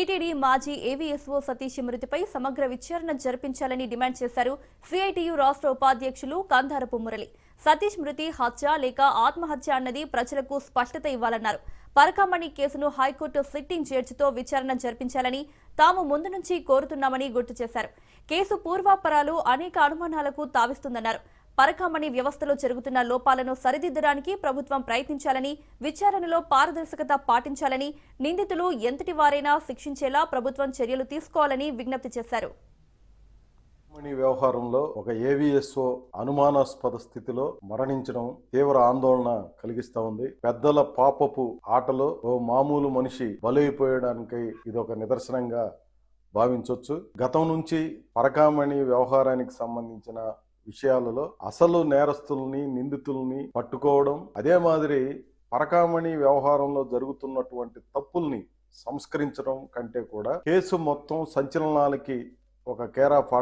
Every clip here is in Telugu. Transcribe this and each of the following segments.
టీటీడీ మాజీ ఏవీఎస్ఓ సతీష్ మృతిపై సమగ్ర విచారణ జరిపించాలని డిమాండ్ చేశారు సిఐటియు రాష్ట్ర ఉపాధ్యక్షులు కంధారపు మురళి. సతీష్ మృతి హత్య లేక ఆత్మహత్య అన్నది ప్రజలకు స్పష్టత ఇవ్వాలన్నారు. పరకామణి కేసును హైకోర్టు సిట్టింగ్ జడ్జితో విచారణ జరిపించాలని తాము ముందు నుంచి కోరుతున్నామని గుర్తు చేశారు. కేసు పూర్వాపరాలు అనేక అనుమానాలకు తావిస్తుందన్నారు. పరకామణి వ్యవస్థలో జరుగుతున్న లోపాలను సరిదిద్దడానికి ప్రభుత్వం ప్రయత్నించాలని విచారణలో పారదర్శకత పాటించాలని నిందితులు ఎంతటి వారైనా శిక్షించేలా ప్రభుత్వం చర్యలు తీసుకోవాలని విజ్ఞప్తి చేశారు. మణి వ్యవహారంలో ఒక ఏవిఎస్ఓ అనుమానాస్పద స్థితిలో మరణించడం తీవ్ర ఆందోళన కలిగిస్తా ఉంది. పెద్దల పాపపు ఆటలో ఓ మామూలు మనిషి బలైపోయడానికి ఇది ఒక నిదర్శనంగా భావించవచ్చు గతం నుంచి పరకామణి వ్యవహారానికి సంబంధించిన విషయాలలో అసలు నేరస్తుల్ని నిందితుల్ని పట్టుకోవడం అదే మాదిరి పరకామణి వ్యవహారంలో జరుగుతున్నటువంటి తప్పుల్ని సంస్కరించడం కంటే కూడా కేసు మొత్తం సంచలనాలకి ఒక కేర్ ఆఫ్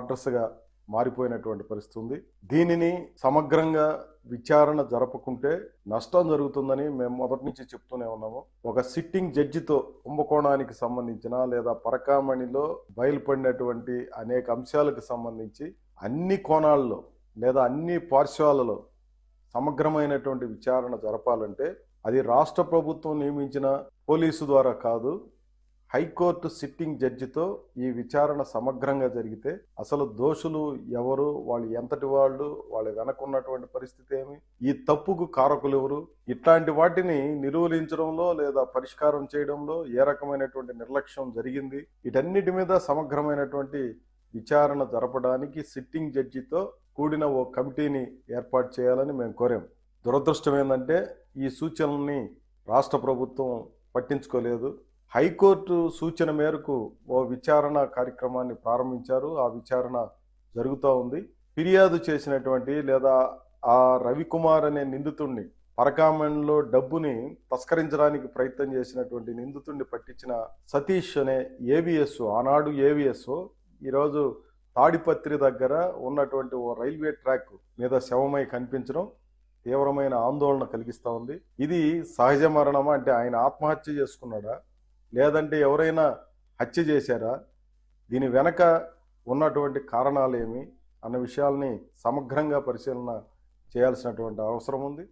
మారిపోయినటువంటి పరిస్థితి ఉంది. దీనిని సమగ్రంగా విచారణ జరపకుంటే నష్టం జరుగుతుందని మేము మొదటి నుంచి చెప్తూనే ఉన్నాము. ఒక సిట్టింగ్ జడ్జితో కుంభకోణానికి సంబంధించిన లేదా పరకామణిలో బయలుపడినటువంటి అనేక అంశాలకు సంబంధించి అన్ని కోణాల్లో లేదా అన్ని పార్శ్వాలలో సమగ్రమైనటువంటి విచారణ జరపాలంటే అది రాష్ట్ర ప్రభుత్వం నియమించిన పోలీసు ద్వారా కాదు హైకోర్టు సిట్టింగ్ జడ్జితో ఈ విచారణ సమగ్రంగా జరిగితే అసలు దోషులు ఎవరు వాళ్ళు ఎంతటి వాళ్ళు వాళ్ళ వెనకున్నటువంటి పరిస్థితి ఏమి ఈ తప్పుకు కారకులు ఎవరు ఇట్లాంటి వాటిని నిరూలించడంలో లేదా పరిష్కారం చేయడంలో ఏ రకమైనటువంటి నిర్లక్ష్యం జరిగింది వీటన్నిటి మీద సమగ్రమైనటువంటి విచారణ జరపడానికి సిట్టింగ్ జడ్జితో కూడిన ఓ కమిటీని ఏర్పాటు చేయాలని మేము కోరాం. దురదృష్టం ఏంటంటే ఈ సూచనల్ని రాష్ట్ర ప్రభుత్వం పట్టించుకోలేదు. హైకోర్టు సూచన మేరకు ఓ విచారణ కార్యక్రమాన్ని ప్రారంభించారు. ఆ విచారణ జరుగుతూ ఉంది. ఫిర్యాదు చేసినటువంటి లేదా ఆ రవికుమార్ అనే నిందితుడిని పరకామణిలో డబ్బుని తస్కరించడానికి ప్రయత్నం చేసినటువంటి నిందితుడిని పట్టించిన సతీష్ అనే ఏవిఎస్ ఆనాడు ఏవిఎస్ ఈరోజు తాడిపత్రి దగ్గర ఉన్నటువంటి ఓ రైల్వే ట్రాక్ మీద శవమై కనిపించడం తీవ్రమైన ఆందోళన కలిగిస్తూ ఉంది. ఇది సహజ మరణమా? అంటే ఆయన ఆత్మహత్య చేసుకున్నాడా? లేదంటే ఎవరైనా హత్య చేశారా? దీని వెనక ఉన్నటువంటి కారణాలు ఏమి అన్న విషయాల్ని సమగ్రంగా పరిశీలన చేయాల్సినటువంటి అవసరం ఉంది.